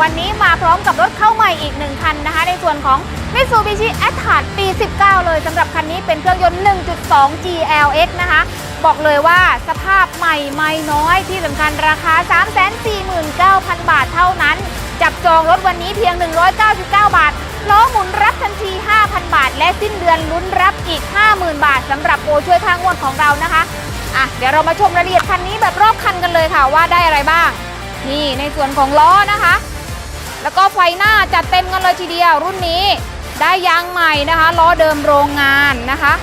วันนี้มาพร้อมกับรถเข้าใหม่อีกหนึ่งคันนะคะ ในส่วนของ Mitsubishi a t r a s ปี 19 เลยสำหรับคันนี้เป็นเครื่องยนต์ 1.2 GLX นะคะ บอกเลยว่าสภาพใหม่ไม่น้อยที่สำคัญราคา 349,000 บาทเท่านั้น จับจองรถวันนี้เพียง 199 บาทล้อหมุนรับทันที 5,000 บาท และสิ้นเดือนลุ้นรับอีก 50,000 บาทสำหรับโปรช่วยค่างวดของเรานะคะอะเดี๋ยวเรามาชมรายละเอียดคันนี้แบบรอบคันกันเลยค่ะว่าได้อะไรบ้าง นี่ในส่วนของล้อนะคะ แล้วก็ไฟหน้าจัดเต็มกันเลยทีเดียวรุ่นนี้ได้ยางใหม่นะคะล้อเดิมโรงงานนะคะ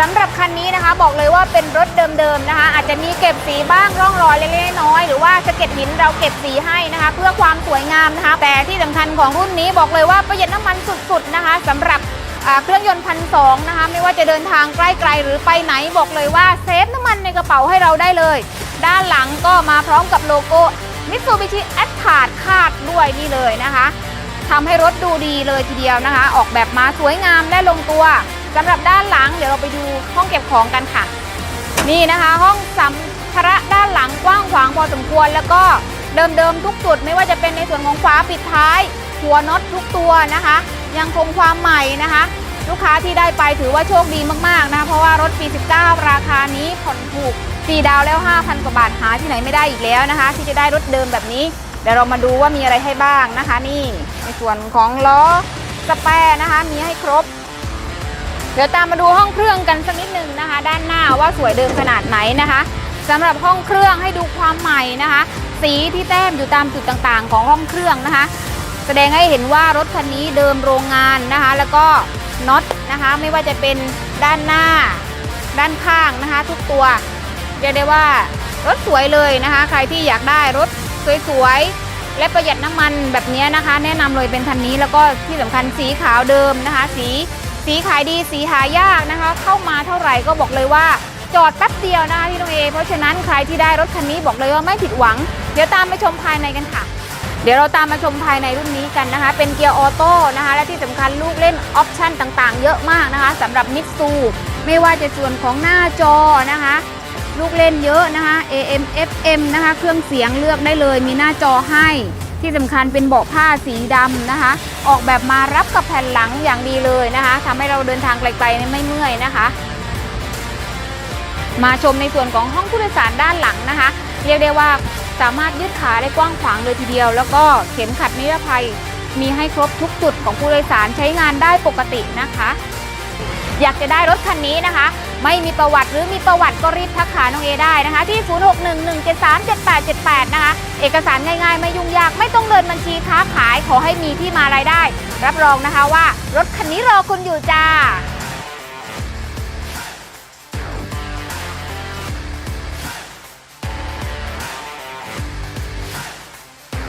สำหรับคันนี้นะคะบอกเลยว่าเป็นรถเดิมๆนะคะ อาจจะมีเก็บสีบ้างร่องรอยเล็กๆน้อยๆหรือว่าสะเก็ดหินเราเก็บสีให้นะคะ เพื่อความสวยงามนะคะ แต่ที่สำคัญของรุ่นนี้บอกเลยว่าประหยัดน้ำมันสุดๆนะคะสำหรับเครื่องยนต์พันสองนะคะ ไม่ว่าจะเดินทางใกล้ๆหรือไปไหนบอกเลยว่าเซฟน้ำมันในกระเป๋าให้เราได้เลย ด้านหลังก็มาพร้อมกับโลโก้ Mitsubishi a t r a s คาดด้วยนี่เลยนะคะทำให้รถดูดีเลยทีเดียวนะคะ ออกแบบมาสวยงามและลงตัวสำหรับด้านหลังเดี๋ยวเราไปดูห้องเก็บของกันค่ะ นี่นะคะห้องสัมภาระด้านหลังกว้างขวางพอสมควร แล้วก็เดิมๆทุกจุดไม่ว่าจะเป็นในส่วนของฝาปิดท้าย หัวน็อตทุกตัวนะคะ ยังคงความใหม่นะคะ ลูกค้าที่ได้ไปถือว่าโชคดีมากๆนะคะเพราะว่ารถปี 19 ราคานี้ผ่อนถูกฟรีดาวแล้ว 5,000 กว่าบาทหาที่ไหนไม่ได้อีกแล้วนะคะ ที่จะได้รถเดิมแบบนี้ เดี๋ยวเรามาดูว่ามีอะไรให้บ้างนะคะ นี่ในส่วนของล้อสแปร์นะคะ มีให้ครบ เดี๋ยวตามมาดูห้องเครื่องกันสักนิดหนึ่งนะคะ ด้านหน้าว่าสวยเดิมขนาดไหนนะคะสำหรับห้องเครื่องให้ดูความใหม่นะคะ สีที่แต้มอยู่ตามจุดต่างๆ ของห้องเครื่องนะคะ แสดงให้เห็นว่ารถคันนี้เดิมโรงงานนะคะ แล้วก็ น็อตนะคะ ไม่ว่าจะเป็นด้านหน้า ด้านข้างนะคะ ทุกตัวเรียกได้ว่ารถสวยเลยนะคะ ใครที่อยากได้รถสวยๆและประหยัดน้ำมันแบบนี้นะคะ แนะนำเลยเป็นคันนี้แล้วก็ที่สำคัญสีขาวเดิมนะคะ สีสีขายดีสีหายากนะคะ เข้ามาเท่าไหร่ก็บอกเลยว่าจอดแป๊บเดียวนะคะที่น้องเอเพราะฉะนั้นใครที่ได้รถคันนี้บอกเลยว่าไม่ผิดหวัง เดี๋ยวตามไปชมภายในกันค่ะ เดี๋ยวเราตามมาชมภายในรุ่นนี้กันนะคะ เป็นเกียร์ออโต้นะคะ และที่สำคัญลูกเล่นออปชั่นต่างๆ เยอะมากนะคะสำหรับมิตซูไม่ว่าจะส่วนของหน้าจอนะคะ ลูกเล่นเยอะนะคะ AM FM นะคะ เครื่องเสียงเลือกได้เลย มีหน้าจอให้ที่สำคัญเป็นเบาะผ้าสีดำนะคะ ออกแบบมารับกับแผ่นหลังอย่างดีเลยนะคะทำให้เราเดินทางไกลๆไม่เมื่อยนะคะ มาชมในส่วนของห้องผู้โดยสารด้านหลังนะคะ เรียกได้ว่า สามารถยืดขาได้กว้างขวางเลยทีเดียว แล้วก็เข็มขัดนิรภัย มีให้ครบทุกจุดของผู้โดยสารใช้งานได้ปกตินะคะ อยากจะได้รถคันนี้นะคะ ไม่มีประวัติหรือมีประวัติก็รีบทักหาน้องเอได้นะคะ ที่ 0611737878 นะคะ เอกสารง่ายๆ ไม่ยุ่งยากไม่ต้องเดินบัญชีค้าขายขอให้มีที่มารายได้ รับรองนะคะว่ารถคันนี้รอคุณอยู่จ้า